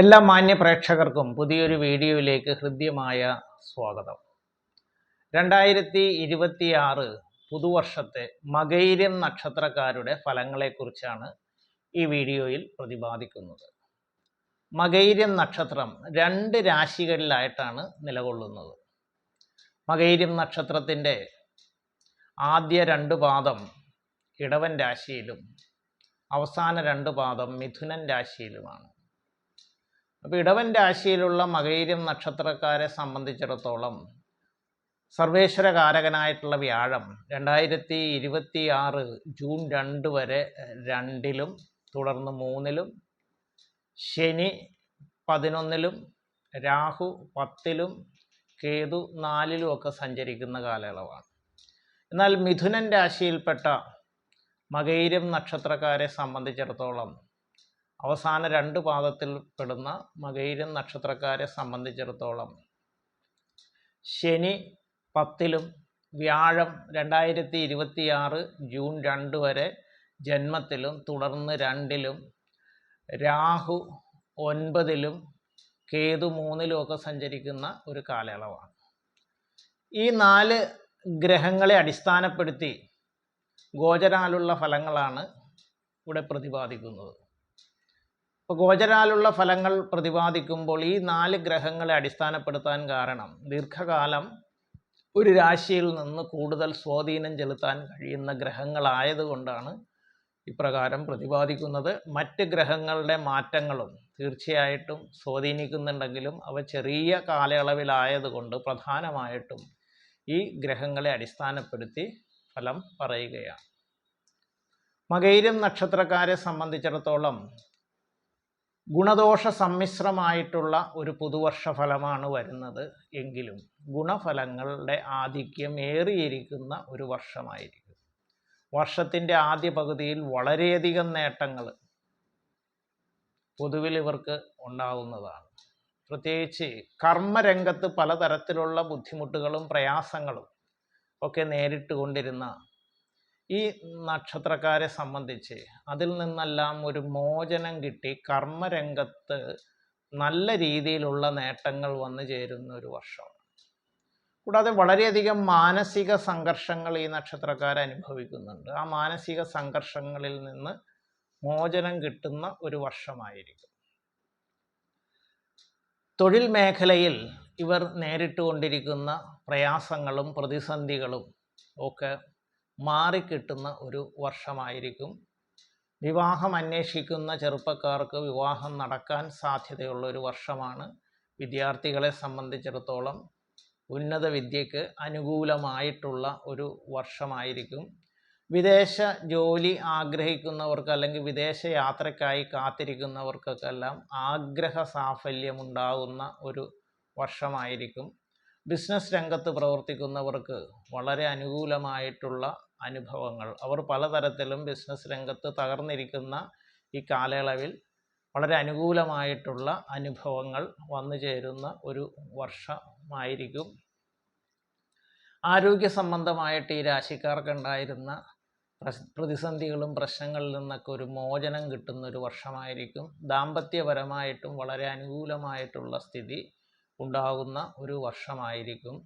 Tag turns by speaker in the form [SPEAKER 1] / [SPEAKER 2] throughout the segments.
[SPEAKER 1] എല്ലാ മാന്യ പ്രേക്ഷകർക്കും പുതിയൊരു വീഡിയോയിലേക്ക് ഹൃദ്യമായ സ്വാഗതം. രണ്ടായിരത്തി ഇരുപത്തിയാറ് പുതുവർഷത്തെ മകൈര്യം നക്ഷത്രക്കാരുടെ ഫലങ്ങളെക്കുറിച്ചാണ് ഈ വീഡിയോയിൽ പ്രതിപാദിക്കുന്നത്. മകൈര്യം നക്ഷത്രം രണ്ട് രാശികളിലായിട്ടാണ് നിലകൊള്ളുന്നത്. മകൈര്യം നക്ഷത്രത്തിന്റെ ആദ്യ രണ്ട് പാദം ഇടവൻ രാശിയിലും അവസാന രണ്ട് പാദം മിഥുനൻ രാശിയിലുമാണ്. അപ്പോൾ ഇടവൻ രാശിയിലുള്ള മകൈര്യം നക്ഷത്രക്കാരെ സംബന്ധിച്ചിടത്തോളം സർവേശ്വരകാരകനായിട്ടുള്ള വ്യാഴം രണ്ടായിരത്തി ഇരുപത്തി ആറ് ജൂൺ രണ്ട് വരെ രണ്ടിലും തുടർന്ന് മൂന്നിലും ശനി പതിനൊന്നിലും രാഹു പത്തിലും കേതു നാലിലും ഒക്കെ സഞ്ചരിക്കുന്ന കാലയളവാണ്. എന്നാൽ മിഥുനൻ രാശിയിൽപ്പെട്ട മകൈരം നക്ഷത്രക്കാരെ സംബന്ധിച്ചിടത്തോളം അവസാന രണ്ട് പാദത്തിൽ പെടുന്ന മകൈരം നക്ഷത്രക്കാരെ സംബന്ധിച്ചിടത്തോളം ശനി പത്തിലും വ്യാഴം രണ്ടായിരത്തി ഇരുപത്തിയാറ് ജൂൺ രണ്ട് വരെ ജന്മത്തിലും തുടർന്ന് രണ്ടിലും രാഹു ഒൻപതിലും കേതു മൂന്നിലും ഒക്കെ സഞ്ചരിക്കുന്ന ഒരു കാലയളവാണ്. ഈ നാല് ഗ്രഹങ്ങളെ അടിസ്ഥാനപ്പെടുത്തി ഗോചരാലുള്ള ഫലങ്ങളാണ് ഇവിടെ പ്രതിപാദിക്കുന്നത്. ഇപ്പോൾ ഗോചരാലുള്ള ഫലങ്ങൾ പ്രതിപാദിക്കുമ്പോൾ ഈ നാല് ഗ്രഹങ്ങളെ അടിസ്ഥാനപ്പെടുത്താൻ കാരണം ദീർഘകാലം ഒരു രാശിയിൽ നിന്ന് കൂടുതൽ സ്വാധീനം ചെലുത്താൻ കഴിയുന്ന ഗ്രഹങ്ങളായതുകൊണ്ടാണ് ഇപ്രകാരം പ്രതിപാദിക്കുന്നത്. മറ്റ് ഗ്രഹങ്ങളുടെ മാറ്റങ്ങളും തീർച്ചയായിട്ടും സ്വാധീനിക്കുന്നുണ്ടെങ്കിലും അവ ചെറിയ കാലയളവിലായതുകൊണ്ട് പ്രധാനമായിട്ടും ഈ ഗ്രഹങ്ങളെ അടിസ്ഥാനപ്പെടുത്തി ഫലം പറയുകയാണ്. മകൈരം നക്ഷത്രക്കാരെ സംബന്ധിച്ചിടത്തോളം ഗുണദോഷ സമ്മിശ്രമായിട്ടുള്ള ഒരു പുതുവർഷ ഫലമാണ് വരുന്നത് എങ്കിലും ഗുണഫലങ്ങളുടെ ആധിക്യം ഏറിയിരിക്കുന്ന ഒരു വർഷമായിരിക്കും. വർഷത്തിന്റെ ആദ്യ പകുതിയിൽ വളരെയധികം നേട്ടങ്ങൾ പൊതുവിൽ ഇവർക്ക് ഉണ്ടാവുന്നതാണ്. പ്രത്യേകിച്ച് കർമ്മരംഗത്ത് പലതരത്തിലുള്ള ബുദ്ധിമുട്ടുകളും പ്രയാസങ്ങളും ഒക്കെ നേരിട്ട് കൊണ്ടിരുന്ന ഈ നക്ഷത്രക്കാരെ സംബന്ധിച്ച് അതിൽ നിന്നെല്ലാം ഒരു മോചനം കിട്ടി കർമ്മരംഗത്ത് നല്ല രീതിയിലുള്ള നേട്ടങ്ങൾ വന്നു ചേരുന്ന ഒരു വർഷമാണ്. കൂടാതെ വളരെയധികം മാനസിക സംഘർഷങ്ങൾ ഈ നക്ഷത്രക്കാർ അനുഭവിക്കുന്നുണ്ട്. ആ മാനസിക സംഘർഷങ്ങളിൽ നിന്ന് മോചനം കിട്ടുന്ന ഒരു വർഷമായിരിക്കും. തൊഴിൽ മേഖലയിൽ ഇവർ നേരിട്ടുകൊണ്ടിരിക്കുന്ന പ്രയാസങ്ങളും പ്രതിസന്ധികളും ഒക്കെ മാറിക്കിട്ടുന്ന ഒരു വർഷമായിരിക്കും. വിവാഹം അന്വേഷിക്കുന്ന ചെറുപ്പക്കാർക്ക് വിവാഹം നടക്കാൻ സാധ്യതയുള്ള ഒരു വർഷമാണ്. വിദ്യാർത്ഥികളെ സംബന്ധിച്ചിടത്തോളം ഉന്നത വിദ്യക്ക് അനുകൂലമായിട്ടുള്ള ഒരു വർഷമായിരിക്കും. വിദേശ ജോലി ആഗ്രഹിക്കുന്നവർക്ക് അല്ലെങ്കിൽ വിദേശ യാത്രയ്ക്കായി കാത്തിരിക്കുന്നവർക്കൊക്കെല്ലാം ആഗ്രഹ സാഫല്യമുണ്ടാകുന്ന ഒരു വർഷമായിരിക്കും. ബിസിനസ് രംഗത്ത് പ്രവർത്തിക്കുന്നവർക്ക് വളരെ അനുകൂലമായിട്ടുള്ള അനുഭവങ്ങൾ. അവർ പലതരത്തിലും ബിസിനസ് രംഗത്ത് തകർന്നിരിക്കുന്ന ഈ കാലയളവിൽ വളരെ അനുകൂലമായിട്ടുള്ള അനുഭവങ്ങൾ വന്നു ചേരുന്ന ഒരു വർഷമായിരിക്കും. ആരോഗ്യ സംബന്ധമായിട്ട് ഈ രാശിക്കാർക്കുണ്ടായിരുന്ന പ്രതിസന്ധികളും പ്രശ്നങ്ങളിൽ നിന്നൊക്കെ ഒരു മോചനം കിട്ടുന്ന ഒരു വർഷമായിരിക്കും. ദാമ്പത്യപരമായിട്ടും വളരെ അനുകൂലമായിട്ടുള്ള സ്ഥിതി ഉണ്ടാകുന്ന ഒരു വർഷമായിരിക്കും.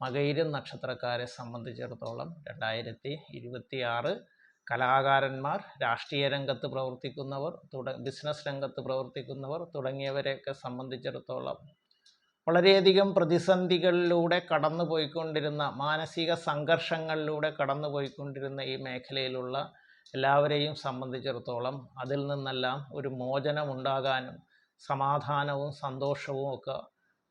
[SPEAKER 1] മകൈരം നക്ഷത്രക്കാരെ സംബന്ധിച്ചിടത്തോളം രണ്ടായിരത്തി ഇരുപത്തി ആറ് കലാകാരന്മാർ രാഷ്ട്രീയ രംഗത്ത് പ്രവർത്തിക്കുന്നവർ തുട ബിസിനസ് രംഗത്ത് പ്രവർത്തിക്കുന്നവർ തുടങ്ങിയവരെയൊക്കെ സംബന്ധിച്ചിടത്തോളം വളരെയധികം പ്രതിസന്ധികളിലൂടെ കടന്നു പോയിക്കൊണ്ടിരുന്ന മാനസിക സംഘർഷങ്ങളിലൂടെ കടന്നു പോയിക്കൊണ്ടിരുന്ന ഈ മേഖലയിലുള്ള എല്ലാവരെയും സംബന്ധിച്ചിടത്തോളം അതിൽ നിന്നെല്ലാം ഒരു മോചനമുണ്ടാകാനും സമാധാനവും സന്തോഷവും ഒക്കെ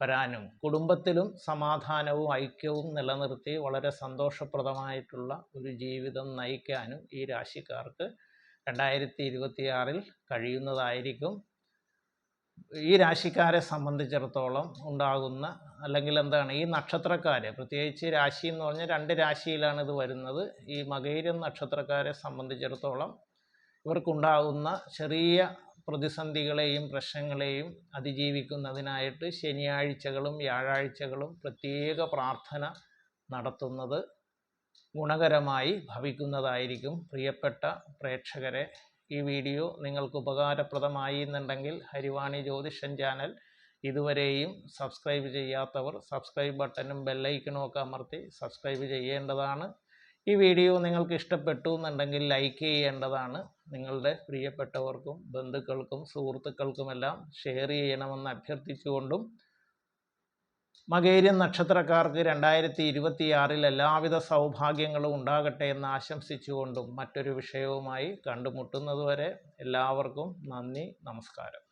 [SPEAKER 1] വരാനും കുടുംബത്തിലും സമാധാനവും ഐക്യവും നിലനിർത്തി വളരെ സന്തോഷപ്രദമായിട്ടുള്ള ഒരു ജീവിതം നയിക്കാനും ഈ രാശിക്കാർക്ക് രണ്ടായിരത്തി ഇരുപത്തിയാറിൽ കഴിയുന്നതായിരിക്കും. ഈ രാശിക്കാരെ സംബന്ധിച്ചിടത്തോളം ഉണ്ടാകുന്ന അല്ലെങ്കിൽ എന്താണ് ഈ നക്ഷത്രക്കാരെ പ്രത്യേകിച്ച് രാശി എന്ന് പറഞ്ഞാൽ രണ്ട് രാശിയിലാണ് ഇത് വരുന്നത്. ഈ മകൈരം നക്ഷത്രക്കാരെ സംബന്ധിച്ചിടത്തോളം ഇവർക്കുണ്ടാകുന്ന ചെറിയ പ്രതിസന്ധികളെയും പ്രശ്നങ്ങളെയും അതിജീവിക്കുന്നതിനായിട്ട് ശനിയാഴ്ചകളും വ്യാഴാഴ്ചകളും പ്രത്യേക പ്രാർത്ഥന നടത്തുന്നത് ഗുണകരമായി ഭവിക്കുന്നതായിരിക്കും. പ്രിയപ്പെട്ട പ്രേക്ഷകരെ ഈ വീഡിയോ നിങ്ങൾക്ക് ഉപകാരപ്രദമായി എന്നുണ്ടെങ്കിൽ ഹരിവാണി ജ്യോതിഷൻ ചാനൽ ഇതുവരെയും സബ്സ്ക്രൈബ് ചെയ്യാത്തവർ സബ്സ്ക്രൈബ് ബട്ടണും ബെല്ലൈക്കനും ഒക്കെ അമർത്തി സബ്സ്ക്രൈബ് ചെയ്യേണ്ടതാണ്. ഈ വീഡിയോ നിങ്ങൾക്ക് ഇഷ്ടപ്പെട്ടു എന്നുണ്ടെങ്കിൽ ലൈക്ക് ചെയ്യേണ്ടതാണ്. നിങ്ങളുടെ പ്രിയപ്പെട്ടവർക്കും ബന്ധുക്കൾക്കും സുഹൃത്തുക്കൾക്കുമെല്ലാം ഷെയർ ചെയ്യണമെന്ന് അഭ്യർത്ഥിച്ചുകൊണ്ടും മകേരിയൻ നക്ഷത്രക്കാർക്ക് രണ്ടായിരത്തി ഇരുപത്തിയാറിൽ എല്ലാവിധ സൗഭാഗ്യങ്ങളും ഉണ്ടാകട്ടെ എന്ന് ആശംസിച്ചുകൊണ്ടും മറ്റൊരു വിഷയവുമായി കണ്ടുമുട്ടുന്നതുവരെ എല്ലാവർക്കും നന്ദി നമസ്കാരം.